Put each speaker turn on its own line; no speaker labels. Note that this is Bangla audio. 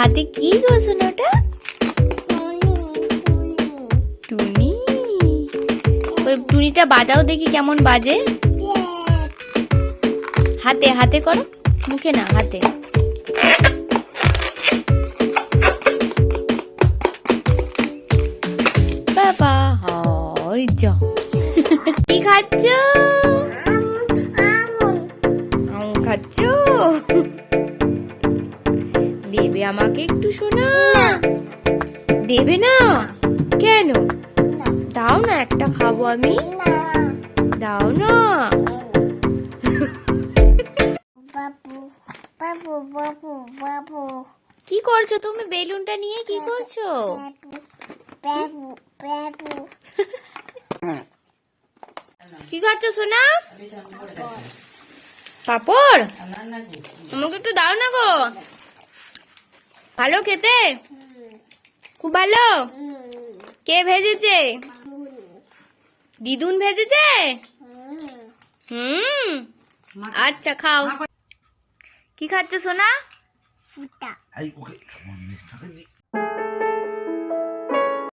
হাতে কি গো সোনাটা? টুনি। ওই টুনিটা বাজাও দেখি কেমন বাজে। হাতে হাতে করো। মুখে না হাতে। বাবা হয় যা। কি খাচ্ছ? আম খাচ্ছ? আমাকে একটু শোনা। দেবে না? কেন? দাও না একটা খাব আমি। দাও না।
বাবু বাবু বাবু বাবু।
কি করছ তুমি? বেলুনটা নিয়ে কি করছ? কি খাচ্ছ সোনা? পাপড়? আমাকে একটু দাও না গো। ভালো খেতে? খুব ভালো? কে ভেজেছে? দিদুন ভেজেছে? হুম। আচ্ছা খাও। কি খাচ্ছ সোনা?